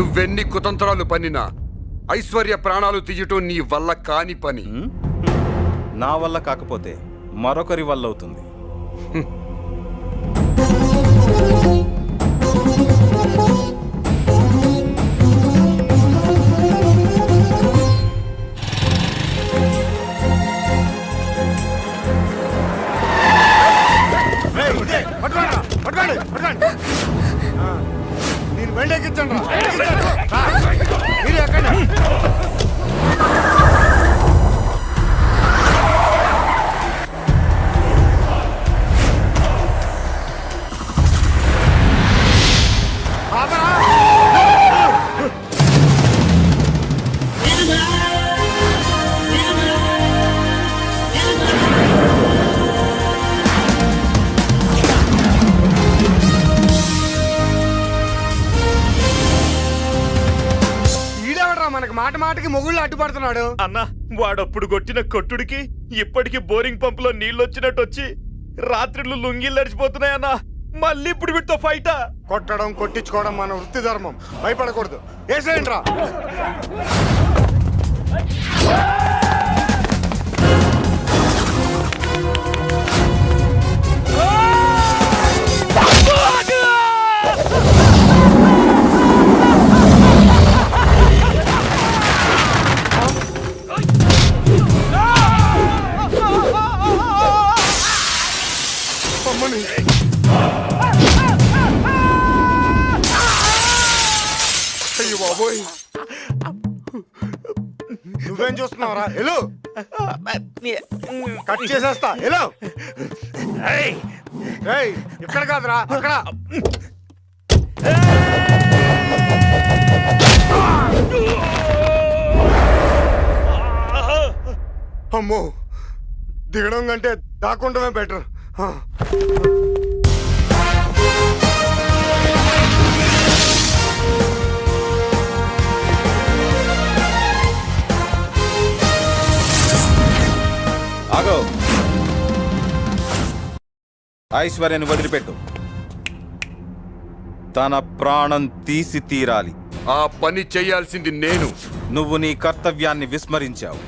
నువ్వెన్ని కుతంత్రాలు పన్నినా ఐశ్వర్య ప్రాణాలు తీయటం నీ వల్ల కాని పని. నా వల్ల కాకపోతే మరొకరి వల్ల అవుతుంది. పట్టుకోండి పట్టుకోండి పట్టుకోండి. నేను బండి ఎక్కించండి మీరు మనకి మాట మాటకి మొగుళ్ళు అడ్డుపడుతున్నాడు. అన్న వాడప్పుడు కొట్టిన కొట్టుడికి ఇప్పటికి బోరింగ్ పంపులో నీళ్ళు వచ్చినట్టు వచ్చి రాత్రిళ్ళు లుంగిలు నడిచిపోతున్నాయన్న మళ్ళీ ఇప్పుడు వీటితో ఫైటా? కొట్టడం కొట్టించుకోవడం మన వృత్తి ధర్మం. భయపడకూడదు. వేసేయండి రా కట్ చేసేస్తా. హలో ఇక్కడ కాదురా అక్కడ. అమ్మో దిగడం కంటే దాక్కుండమే బెటర్ ఆగో. ఐశ్వర్యని వదిలిపెట్టు. తన ప్రాణం తీసి తీరాలి. ఆ పని చేయాల్సింది నేను. నువ్వు నీ కర్తవ్యాన్ని విస్మరించావు.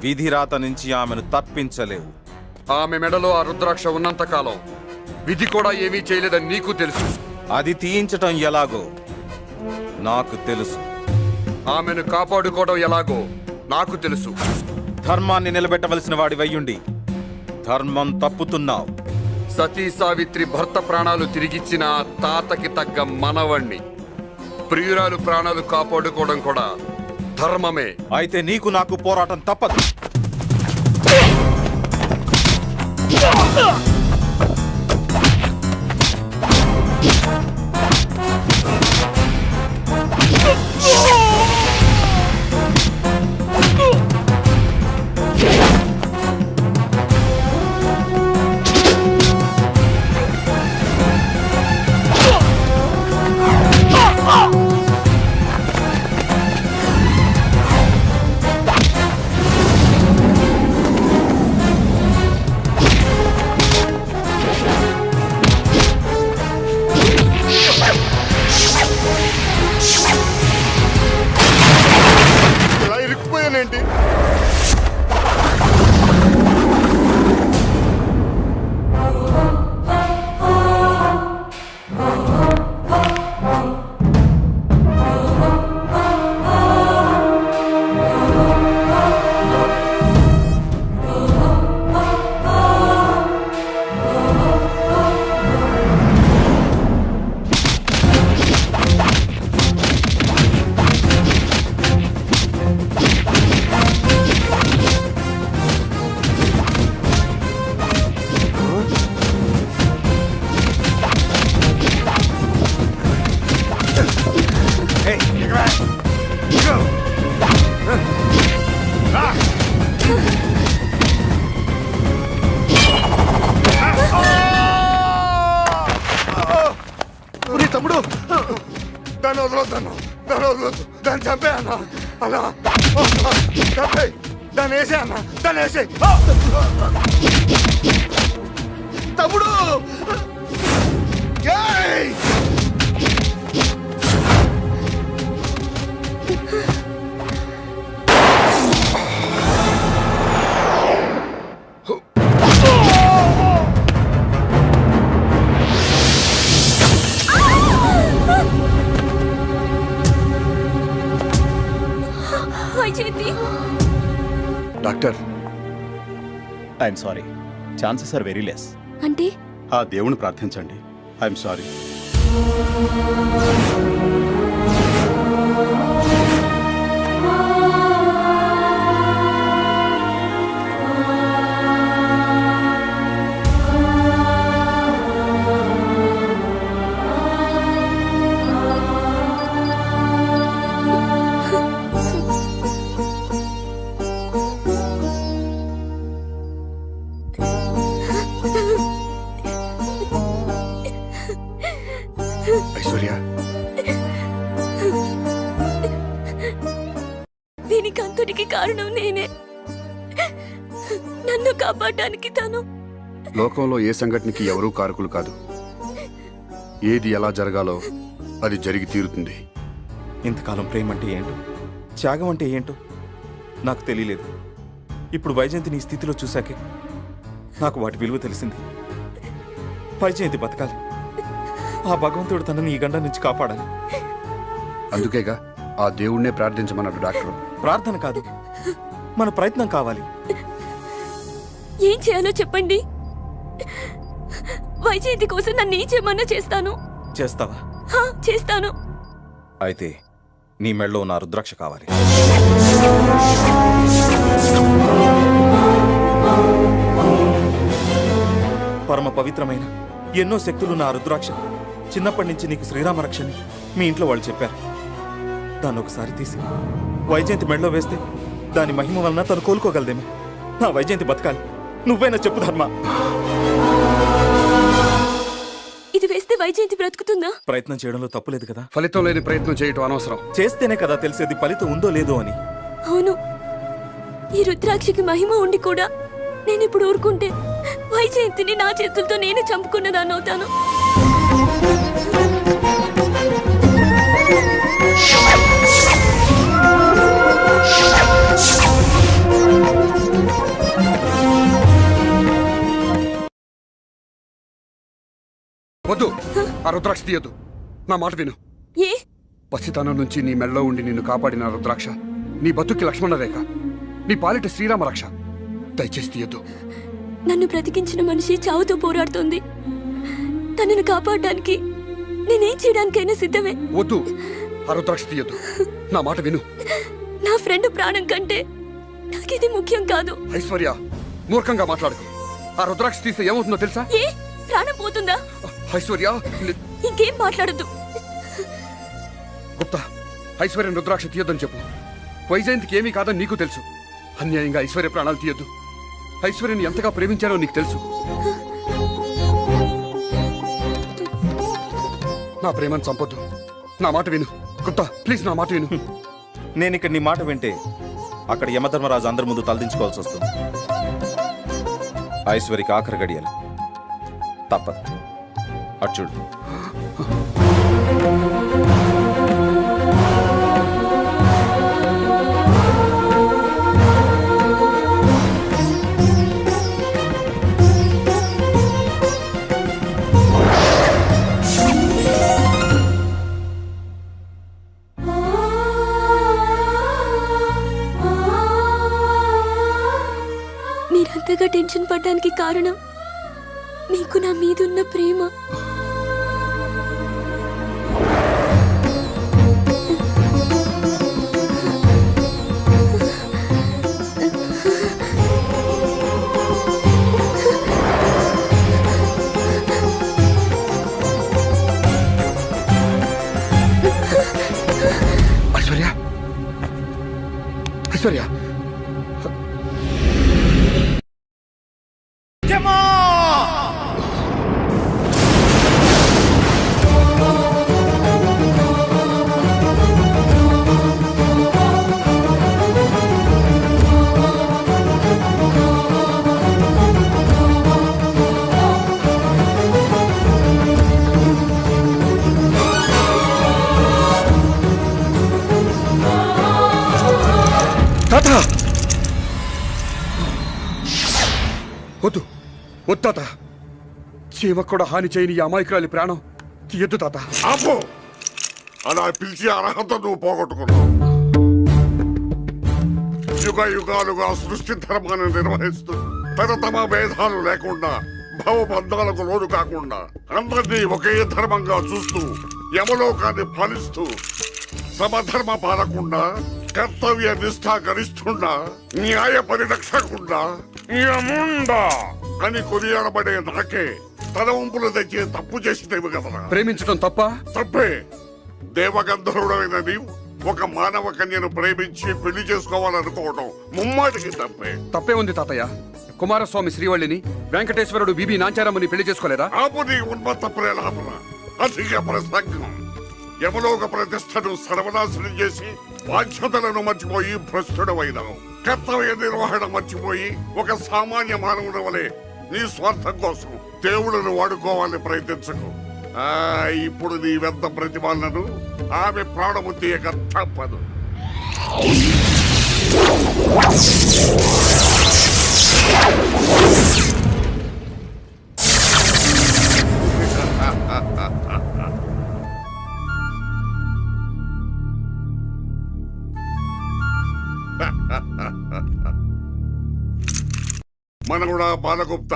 విధిరాత నుంచి ఆమెను తప్పించలేవు. ఆమె మెడలో ఆ రుద్రాక్ష ఉన్నంత కాలం విధి కూడా ఏమీ చేయలేదని నీకు తెలుసు. అది తీయించటం ఎలాగో నాకు తెలుసు. ఆమెను కాపాడుకోవడం ఎలాగో నాకు తెలుసు. ధర్మాన్ని నిలబెట్టవలసిన వాడి వయ్యుండి. ధర్మం తప్పుతున్నావు. సతీ సావిత్రి భర్త ప్రాణాలు తిరిగిచ్చిన తాతకి తగ్గ మనవణ్ణి. ప్రియురాలు ప్రాణాలు కాపాడుకోవడం కూడా ధర్మమే. అయితే నీకు నాకు పోరాటం తప్పదు. అలా. చంపే దాన్ని వేసే అన్న. దాన్ని వేసే తమ్ముడు! Doctor. I'm sorry chances are very less అంటే? ఆ దేవుని ప్రార్థించండి. ఐఎమ్ సారీ కాపాడడానికి తను. లోకంలో ఏ సంఘటనకి ఎవరూ కారకులు కాదు. ఏది ఎలా జరగాలో అది జరిగి తీరుతుంది. ఇంతకాలం ప్రేమ అంటే ఏంటో? త్యాగం అంటే ఏంటో? నాకు తెలియలేదు. ఇప్పుడు వైజయంతిని ఈ స్థితిలో చూశాకే నాకు వాటి విలువ తెలిసింది. వైజయంతి బతకాలి. ఆ భగవంతుడు తనని ఈ గండ నుంచి కాపాడాలి. అందుకేగా ఆ దేవుణ్ణే ప్రార్థించమన్నాడు డాక్టర్. ప్రార్థన కాదు. మన ప్రయత్నం కావాలి. ఏం చేయాలో చెప్పండి. వైజయంతి కోసం నన్ను ఏం చేయమన్నా చేస్తాను? చేస్తావా? హా, చేస్తాను. అయితే నీ మెళ్ళో నా రుద్రాక్ష కావాలి. పరమ పవిత్రమైన ఎన్నో శక్తులు నా రుద్రాక్ష. చిన్నప్పటి నుంచి నీకు శ్రీరామ రక్షని మీ ఇంట్లో వాళ్ళు చెప్పారు. దాన్ని ఒకసారి తీసి వైజయంతి మెడలో వేస్తే దాని మహిమ వలన తను కోలుకోగలదేమో. నా వైజయంతి బతకాలి. నువ్వైనా చెప్పు ధర్మ. ఇది వేస్తే వైజయంతి బ్రతుకుతుందా? ప్రయత్నం చేయడంలో తప్పులేదు కదా. ఫలితం లేని ప్రయత్నం చేయటం అనవసరం. చేస్తేనే కదా తెలిసేది ఫలితం ఉందో లేదో అని. అవును. ఈ రుద్రాక్షకి మహిమ ఉండి కూడా నేను ఇప్పుడు ఊరుకుంటే వైజయంతిని నా చేతులతో నేనే చంపుకున్నదాన్ని అవుతాను ఆ రుద్రాక్ష తీయద్దు. నా మాట విను. ఏ? పసితనం నుంచి నీ మెడలో ఉండి నిన్ను కాపాడిన రుద్రాక్ష నీ బతుక్కి లక్ష్మణ రేఖ నీ పాలిట శ్రీరామ రక్ష. దయచేసి తీయద్దు. నన్ను బ్రతికించిన మనిషి చావుతో పోరాడుతోంది. తనను కాపాడడానికి నేనేం చేయడానికైనా సిద్ధమే. వద్దు. ఆ రుద్రాక్ష తీయద్దు. నా మాట విను. నా ఫ్రెండ్ ప్రాణం కంటే నాకిది ముఖ్యం కాదు. ఐశ్వర్య మూర్ఖంగా మాట్లాడుకో. ఆ రుద్రాక్ష తీస్తే ఏమవుతుందో తెలుసా? ఏ? ప్రాణం పోతుందా? ఐశ్వర్య ఇంకేం మాట్లాడద్దు. గుప్తా ఐశ్వర్య రుద్రాక్ష తీయొద్దని చెప్పు. వైజయంతికి ఏమీ కాదని నీకు తెలుసు. అన్యాయంగా ఐశ్వర్య ప్రాణాలు తీయొద్దు. ఐశ్వర్యని ఎంతగా ప్రేమించారో నీకు తెలుసు. నా ప్రేమను చంపొద్దు. నా మాట విను. గుప్తా ప్లీజ్ నా మాట విను. నేను ఇక్కడ నీ మాట వింటే అక్కడ యమధర్మరాజు అందరి ముందు తలదించుకోవాల్సి వస్తుంది. ఐశ్వరికి ఆఖరి గడియలు. తప్పదు. అటు చూడు. మీరంతగా టెన్షన్ పడ్డానికి కారణం నా వద్దు తాత చీమకు కూడా హాని చేయని ఈ అమాయకురాలి ప్రాణం తీయద్దు తాత. ఆపు! అలా పిలిచి అర్హత నువ్వు పోగొట్టుకున్నావు. యుగ యుగాలుగా సృష్టి ధర్మాన్ని నిర్వహిస్తూ తమ భేదాలు లేకుండా భవబంధాలకు లోను కాకుండా అందరినీ ఒకే ధర్మంగా చూస్తూ యమలోకాన్ని ఫలిస్తూ సమధర్మ పాలకుండా కర్తవ్య నిష్ఠ గరిస్తుండా న్యాయ పరిరక్షకుండా యముండా. అని కొనియాడబడే నాకే తన ఉంపులు తెచ్చి తప్పు చేసినవి కదరా. ప్రేమించడం తప్ప? తప్పే. దేవగంధర్వుడైన నీవు ఒక మానవ కన్యను ప్రేమించి పెళ్ళి చేసుకోవాలనుకోవడం ముమ్మాటికి తప్పే. తప్పే ఉంది తాతయ్య. కుమారస్వామి శ్రీవల్లిని వెంకటేశ్వరుడు బీబీ నాంచారమ్మని పెళ్ళి చేసుకోలేదా? ఆపు నీ ఉన్మత్త ప్రేలాపన. అధిక ప్రసంగం. యమలోక ప్రతిష్టను సర్వనాశనం చేసి బాధ్యతలను మర్చిపోయి భ్రష్టుడమైనావు కర్తవ్య నిర్వహణ మర్చిపోయి ఒక సామాన్య మానవుని వలె నీ స్వార్థం కోసం దేవుళ్ళను వాడుకోవాలని ప్రయత్నించకు. ఆ ఇప్పుడు నీ వెద్ద ప్రతిభలను ఆమె ప్రాణము తీయక తప్పదు. మనగుడా బాలగుప్త.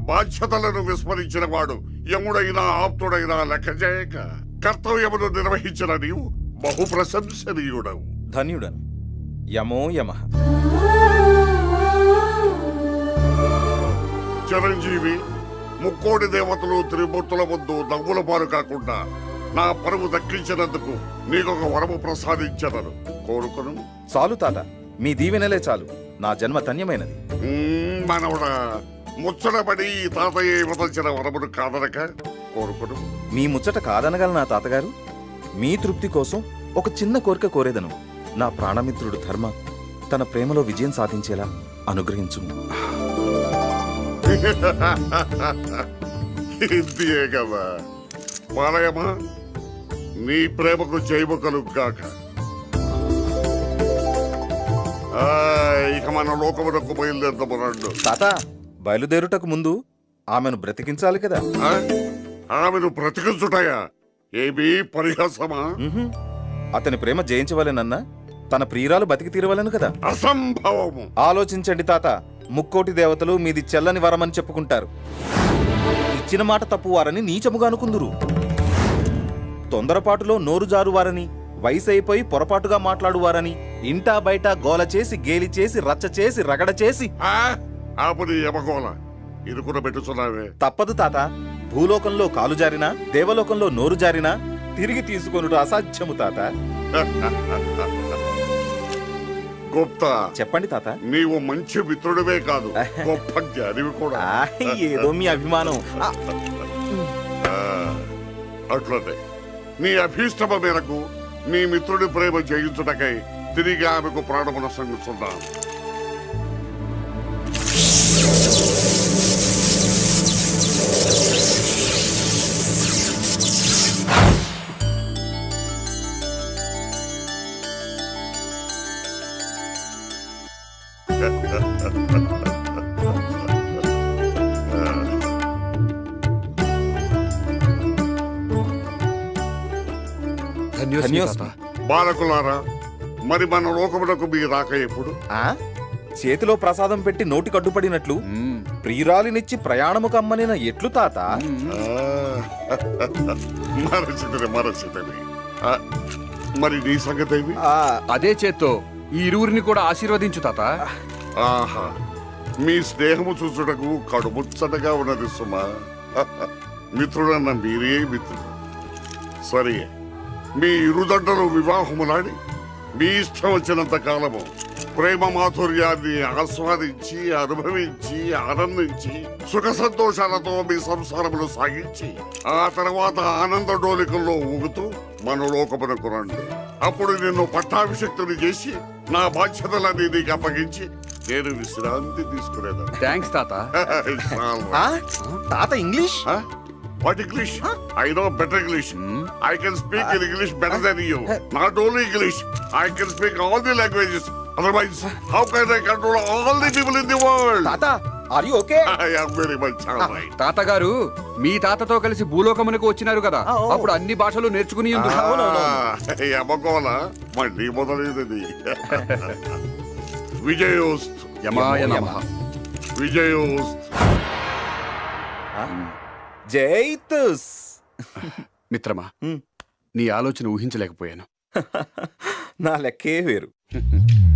బాధ్యతలను విస్మరించిన వాడు యముడైనా ఆప్తుడైనా లెక్క చేయక కర్తవ్యమును నిర్వహించిన నీవు బహు ప్రశంసనీయుడవు ధన్యుడను. యమో యమ. చిరంజీవి ముక్కోడి దేవతలు త్రిమూర్తుల ముందు నవ్వుల పాలు కాకుండా నా పరువు దక్కించినందుకు నీకొక వరము ప్రసాదించదను కోరుకును. చాలు తాత. మీ దీవెనలే చాలు. నా జన్మ ధన్యమైనది. మనవడా ముచ్చటపడి ఈ తాతయ్య ఇవ్వదలిచిన వరమును కాదనక కోరుకును. మీ ముచ్చట కాదనగల నా తాతగారు? మీ తృప్తి కోసం ఒక చిన్న కోరిక కోరేదను. నా ప్రాణమిత్రుడు ధర్మ తన ప్రేమలో విజయం సాధించేలా అనుగ్రహించును ఇంతియే కదా పాలయమా నీ ప్రేమకు గాక. ఆ, ఇక మన లోకమునకు తాత బయలుదేరుటకు ముందు ఆమెను బ్రతికించాలి కదా? ఆమెను బ్రతికించుటయా? ఏమీ పరిహాసమా. అతని ప్రేమ జయించవలెనన్నా తన ప్రియురాలు బతికి తీరవలను కదా. అసంభవము. ఆలోచించండి తాత ముక్కోటి దేవతలు మీది చెల్లని వరమని చెప్పుకుంటారు. ఇచ్చిన మాట తప్పువారని నీచముగా అనుకుందురు. తొందరపాటులో నోరు జారువారని వయసు అయిపోయి పొరపాటుగా మాట్లాడువారని ఇంటా బయట గోల చేసి గేలి చేసి రచ్చ చేసి రగడ చేసి. ఆ? ఆపుని యమగోళ ఇరుకున పెట్టుచున్నావే. తప్పదు తాత. భూలోకంలో కాలు జారినా దేవలోకంలో నోరు జారినా తిరిగి తీసుకొనుట అసాధ్యము తాత. గుప్తా. చెప్పండి తాత. నీవు మంచి మిత్రుడివే కాదు. గొప్ప జ్ఞానివి కూడా. ఏదో మీ అభిమానం. అట్లనే. నీ అభీష్టమ మేరకు నీ మిత్రుడి ప్రేమ జయించుటకై తిరిగి ఆమెకు ప్రాణమున సంగుతున్నాను బాలకులారా మరి మన లోకమునకు మీ రాక ఎప్పుడు? ఆ? చేతిలో ప్రసాదం పెట్టి నోటి కడ్డుపడినట్లు మ్మ్. ప్రియురాలినిచ్చి ప్రయాణము కమ్మనిన ఎట్లు తాత? ఆ, మరచితిని మరచితిని. ఆ, మరి నీ సంగతేమి ఆ, అదే చేత్తో ఈ ఇరువురిని కూడా ఆశీర్వదించు తాత. ఆహా మీ స్నేహము చూచుటకు కడుముచ్చటగా ఉన్నది సుమా. మిత్రుడన్న మీరే మిత్రుడు. సరే. మీ ఇరుదండలు వివాహములాడి మీ ఇష్టం వచ్చినంత కాలము ప్రేమ మాధుర్యాన్ని ఆస్వాదించి అనుభవించి ఆనందించి సుఖ సంతోషాలతో మీ సంసారములు సాగించి ఆ తర్వాత ఆనంద డోలికల్లో ఊగుతూ మన లోకమునకు రండి. అప్పుడు నిన్ను పట్టాభిషక్తుని చేసి నా బాధ్యతలన్నీ నీకు అప్పగించి నేను విశ్రాంతి తీసుకునేదాన్ని. థ్యాంక్స్ తాత? తాత English? What English I know better English I can speak in English better then you not only English I can speak all the languages otherwise how can I control all the people in the world తాత are you okay I am very much alright తాతగారు మీ తాతతో కలిసి భూలోకమునకు వచ్చినారు కదా. అప్పుడు అన్ని భాషలు నేర్చుకుని ఉందురు. అమ్మకోల మళ్ళీ మొదలైనది. విజయోస్తు. యమాయ నమ. విజయోస్తు. జైతుస్ మిత్రమా. నీ ఆలోచన ఊహించలేకపోయాను. నా లెక్కే వేరు.